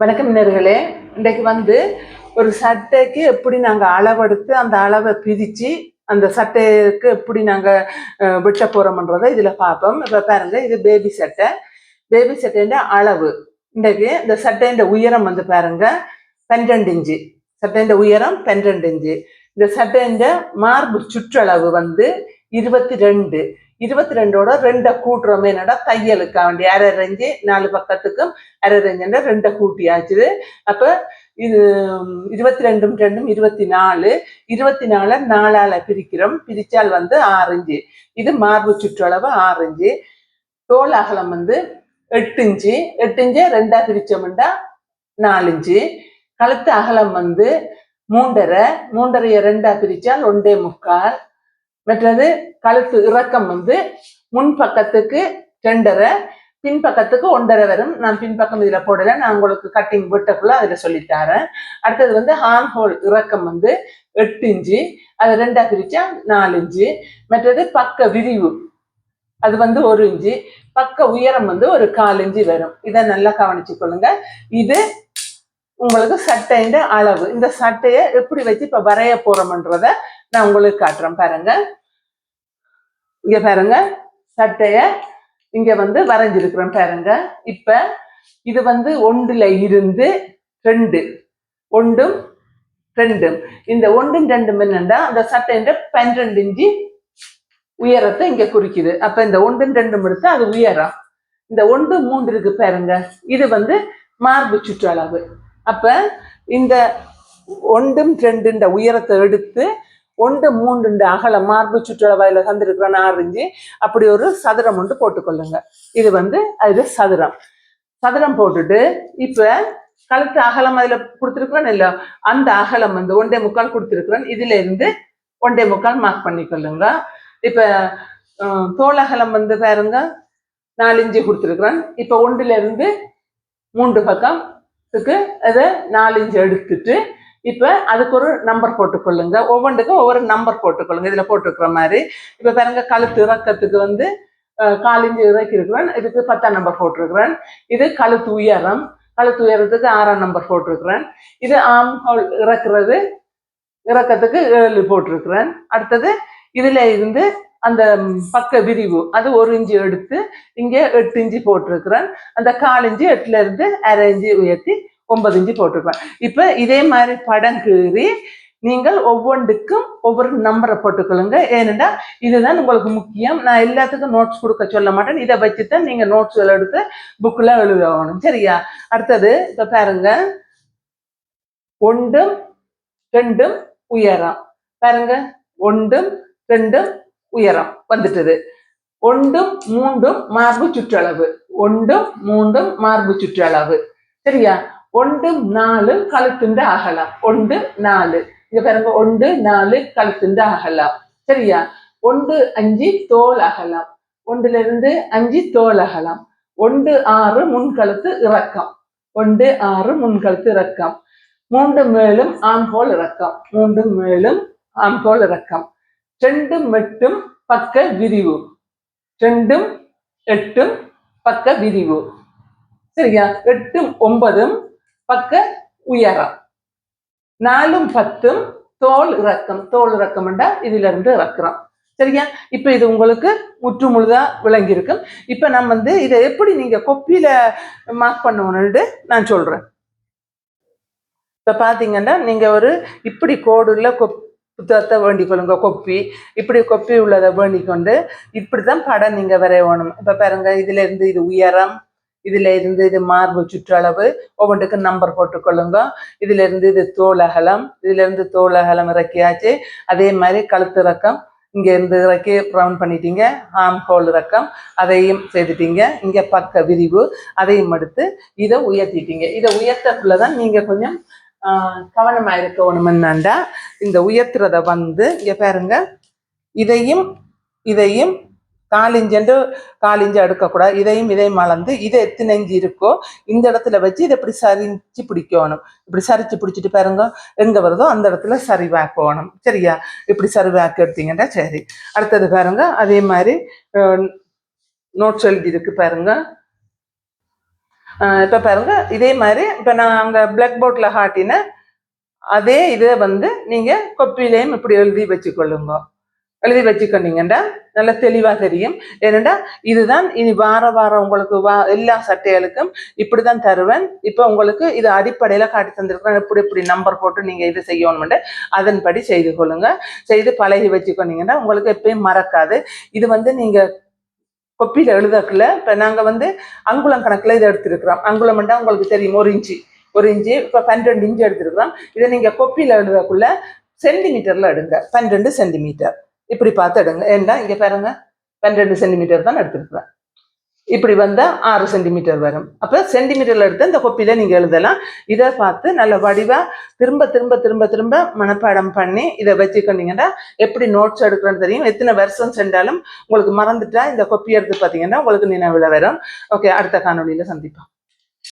வணக்கம் நேர்களே. இன்றைக்கு வந்து ஒரு சட்டைக்கு எப்படி நாங்கள் அளவெடுத்து அந்த அளவை பிரித்து அந்த சட்டைக்கு எப்படி நாங்கள் வெட்ட போகிறோம்ன்றதை இதில் பார்ப்போம். இப்போ பாருங்கள் இது பேபி சட்டை. பேபி சட்டைன்ற அளவு. இன்றைக்கு இந்த சட்டைன்ற உயரம் வந்து பாருங்கள் பன்னிரெண்டு இன்ச்சு. சட்டைன்ற உயரம் பன்னிரெண்டு இன்ச்சு. இந்த சட்டைன்ற மார்பு சுற்றளவு வந்து இருபத்தி ரெண்டு. இருபத்தி ரெண்டோட ரெண்டை கூட்டுறோமே என்னடா தையலுக்கா? வேண்டிய அரை ரெஞ்சு நாலு பக்கத்துக்கும் அரை ரெஞ்சுன்ற ரெண்டை கூட்டியாச்சுது. அப்போ இது இருபத்தி ரெண்டும் ரெண்டும் இருபத்தி நாலு இருபத்தி நாலு நாலால பிரிக்கிறோம். பிரிச்சால் வந்து ஆரஞ்சு. இது மார்பு சுற்றளவு ஆரஞ்சு. தோல் அகலம் வந்து எட்டு இன்ச்சு எட்டு இன்ச்சு ரெண்டா பிரிச்சோம்டா நாலு கழுத்து அகலம் வந்து மூன்றரை. மூன்றரையை ரெண்டா பிரிச்சால் ஒன்றே முக்கால். மற்றது கழுத்து இறக்கம் வந்து முன் பக்கத்துக்கு ரெண்டரை பின்பக்கத்துக்கு ஒன்றரை வரும். நான் பின்பக்கம் இதில் போடல. நான் உங்களுக்கு கட்டிங் விட்டக்குள்ள அதில் சொல்லித்தரேன் அடுத்தது வந்து ஹார்ன் ஹோல் இறக்கம் வந்து எட்டு இன்ச்சு. அது ரெண்டாக பிரிச்சா நாலு இன்ச்சு. மற்றது பக்க விரிவு அது வந்து ஒரு இன்ச்சு. பக்க உயரம் வந்து ஒரு கால் இன்ச்சு வரும். இதை நல்லா கவனிச்சு கொள்ளுங்க. இது உங்களுக்கு சட்டையின் அளவு. இந்த சட்டையை எப்படி வச்சு இப்போ வரைய போறோம்ன்றத நான் உங்களுக்கு காட்டுறேன் பாருங்க. இங்க பாருங்க. சட்டைய இங்க வந்து வரைஞ்சிருக்கிறேன் பாருங்க. இப்ப இது வந்து ஒன்றுல இருந்து ரெண்டு. ஒன்றும் ரெண்டும். இந்த ஒன்றும் ரெண்டும் என்னண்டா அந்த சட்டைன்ற பன்னிரெண்டு இஞ்சி உயரத்தை இங்க குறிக்குது. அப்ப இந்த ஒன்றும் ரெண்டும் எடுத்து அது உயரம். இந்த ஒன்று மூன்று இருக்கு பாருங்க. இது வந்து மார்பு சுற்றளவு. அப்ப இந்த ஒன்றும் ரெண்டுன்ற உயரத்தை எடுத்து ஒன்று மூன்று அகலம் மார்பு சுற்றளவாயில தந்திருக்கிற இஞ்சி அப்படி ஒரு சதுரம் ஒன்று போட்டுக்கொள்ளுங்க. இது வந்து அது சதுரம். சதுரம் போட்டுட்டு இப்போ கழுத்து அகலம் அதில் கொடுத்துருக்குறேன் இல்லை அந்த அகலம் வந்து ஒன்றே முக்கால் கொடுத்துருக்குறேன். இதுல இருந்து ஒன்றே முக்கால் மார்க் பண்ணிக்கொள்ளுங்க. இப்போ தோல் அகலம் வந்து பாருங்க. நாலு இஞ்சி கொடுத்துருக்குறேன். இப்போ ஒன்றுல இருந்து மூன்று பக்கத்துக்கு அதை நாலு இஞ்சி எடுத்துட்டு இப்போ அதுக்கு ஒரு நம்பர் போட்டுக்கொள்ளுங்க. ஒவ்வொன்றுக்கும் ஒவ்வொரு நம்பர் போட்டுக்கொள்ளுங்க. இதில் போட்டுக்கிற மாதிரி. இப்போ பாருங்க கழுத்து இறக்கத்துக்கு வந்து காலிஞ்சு கால் இறக்கி இருக்கிறேன். இதுக்கு பத்தாம் நம்பர் போட்டிருக்கிறேன். இது கழுத்து உயரம். கழுத்து உயரத்துக்கு ஆறாம் நம்பர் போட்டிருக்கிறேன். இது ஆம் ஹோல் இறக்குறது. இறக்கத்துக்கு ஏழு போட்டிருக்கிறேன். அடுத்தது இதில் இருந்து அந்த பக்க விரிவு அது ஒரு இஞ்சி எடுத்து இங்கே எட்டு இஞ்சி போட்டிருக்கிறேன். அந்த கால் இஞ்சி எட்டுல இருந்து அரை இஞ்சி உயர்த்தி ஒன்பது இன்ச்சு போட்டிருக்கிறேன் இப்ப இதே மாதிரி படம் கீறி நீங்கள் ஒவ்வொன்றுக்கும் ஒவ்வொரு நம்பரை போட்டுக்கொள்ளுங்க. ஏனென்றா இதுதான் உங்களுக்கு முக்கியம். நான் எல்லாத்துக்கும் நோட்ஸ் கொடுக்க சொல்ல மாட்டேன். இதை வச்சு தான் நீங்க நோட்ஸ் எடுத்து புக்கில் எழுதணும். சரியா? அடுத்தது இப்போ பாருங்க. ஒன்றும் ரெண்டும் உயரம். பாருங்க. ஒன்றும் ரெண்டும் உயரம் வந்துட்டது. ஒன்றும் மூன்றும் மார்பு சுற்றளவு. ஒன்றும் மூன்றும் மார்பு சுற்றளவு. சரியா? ஒன்று நாலு கழுத்துண்டு அகலம் ஒன்று நாலு. இங்க பாருங்க ஒன்று நாலு கழுத்துண்டு அகலம் சரியா? ஒன்று அஞ்சு தோல் அகலம் ஒன்றுல இருந்து அஞ்சு தோல் அகலம் ஒன்று ஆறு முன்கழுத்து இறக்கம். ஒன்று ஆறு முன்கழுத்து இறக்கம். மூன்று மேலும் ஆம்போல் இறக்கம். மூன்று மேலும் ஆம்போல் இறக்கம். ரெண்டும் எட்டும் பக்க விரிவு. ரெண்டும் எட்டும் பக்க விரிவு. சரியா? எட்டும் ஒன்பதும் பக்க உயரம் நாலும் பத்தும் தோல் இறக்கம் தோல் இறக்கம்ண்டா இதுல இருந்து இறக்குறோம் சரியா இப்ப இது உங்களுக்கு முற்று முழுதா விளங்கியிருக்கும் இப்ப நம்ம வந்து இதை எப்படி நீங்க கொப்பியில மார்க் பண்ணணும்னு நான் சொல்றேன் இப்ப பாத்தீங்கன்னா நீங்க ஒரு இப்படி கோடுள்ள கொப் புத்தகத்தை வேண்டிக் கொள்ளுங்க கொப்பி இப்படி கொப்பி உள்ளதை வேண்டிக் கொண்டு இப்படிதான் படம் நீங்க வரையணும் இப்ப பாருங்க இதுல இருந்து இது உயரம் இதுல இருந்து இது மார்பு சுற்றளவு. ஒவ்வொன்றுக்கு நம்பர் போட்டுக்கொள்ளுங்க. இதுல இருந்து இது தோல் அகலம். இதுல இருந்து தோல் அகலம் இறக்கியாச்சு. அதே மாதிரி கழுத்து இறக்கம். இங்க இருந்து இறக்கி ரவுண்ட் பண்ணிட்டீங்க. ஆம் ஹோல் இறக்கம். அதையும் செய்துட்டீங்க. இங்க பக்க விரிவு. அதையும் எடுத்து இதை உயர்த்திட்டீங்க. இதை உயர்த்தக்குள்ளதான் நீங்க கொஞ்சம் கவனமாக இருக்கணுமென்னாண்டா இந்த உயர்த்துறத வந்து இங்க பாருங்க. இதையும் இதையும் காலிஞ்சென்று காலிஞ்சு அடுக்கக்கூடாது. இதையும் இதையும் அளந்து இதை எத்தனை இஞ்சி இருக்கோ இந்த இடத்துல வச்சு இதை இப்படி சரிச்சு பிடிக்கணும். இப்படி சரிச்சு பிடிச்சிட்டு பாருங்க எங்க வருதோ அந்த இடத்துல சரிவாக்கணும் சரியா? இப்படி சரிவாக்கி எடுத்தீங்கன்னா சரி. அடுத்தது பாருங்க அதே மாதிரி நோட்ஸ் எழுதி இருக்கு பாருங்க. இப்போ பாருங்க இதே மாதிரி இப்போ நான் அங்கே பிளாக் போர்டில் காட்டின அதே இதை வந்து நீங்கள் கொப்பிலையும் இப்படி எழுதி வச்சுக்கொள்ளுங்க. எழுதி வச்சுக்கொண்டீங்கன்னா நல்ல தெளிவாக தெரியும். ஏனெண்டா இதுதான் இனி வார வாரம் உங்களுக்கு வா எல்லா சட்டைகளுக்கும் இப்படி தான் தருவேன். இப்போ உங்களுக்கு இது அடிப்படையில் காட்டி தந்திருக்கிறேன். இப்படி இப்படி நம்பர் போட்டு நீங்கள் இது செய்யணும்னு அதன்படி செய்து கொள்ளுங்க. செய்து பழகி வச்சுக்கொண்டீங்கன்னா உங்களுக்கு எப்பயும் மறக்காது. இது வந்து நீங்கள் கொப்பியில் எழுதக்குள்ள இப்போ நாங்கள் வந்து அங்குலம் கணக்கில் இதை எடுத்துருக்குறோம். அங்குலம்ண்டா உங்களுக்கு தெரியும். ஒரு இன்ச்சு. ஒரு இன்ச்சு. இப்போ பன்னிரெண்டு இன்ச்சு எடுத்துருக்குறோம். இதை நீங்கள் கொப்பியில் எழுதக்குள்ள சென்டிமீட்டரில் எடுங்க. பன்னிரெண்டு சென்டிமீட்டர். இப்படி பார்த்து எடுங்க. ஏன்னா இங்கே பாருங்க பன்னிரெண்டு சென்டிமீட்டர் தான் எடுத்துருக்குறேன். இப்படி வந்தால் ஆறு சென்டிமீட்டர் வரும். அப்போ சென்டிமீட்டரில் எடுத்து இந்த கொப்பியில் நீங்கள் எழுதலாம். இதை பார்த்து நல்ல வடிவாக திரும்ப திரும்ப திரும்ப திரும்ப மனப்பாடம் பண்ணி இதை வச்சுக்கொண்டீங்கன்னா எப்படி நோட்ஸ் எடுக்கிறோன்னு தெரியும். எத்தனை வருஷம் சென்றாலும் உங்களுக்கு மறந்துட்டா இந்த கொப்பி எடுத்து பார்த்தீங்கன்னா உங்களுக்கு நினைவில் வரும். ஓகே அடுத்த காணொளியில் சந்திப்போம்.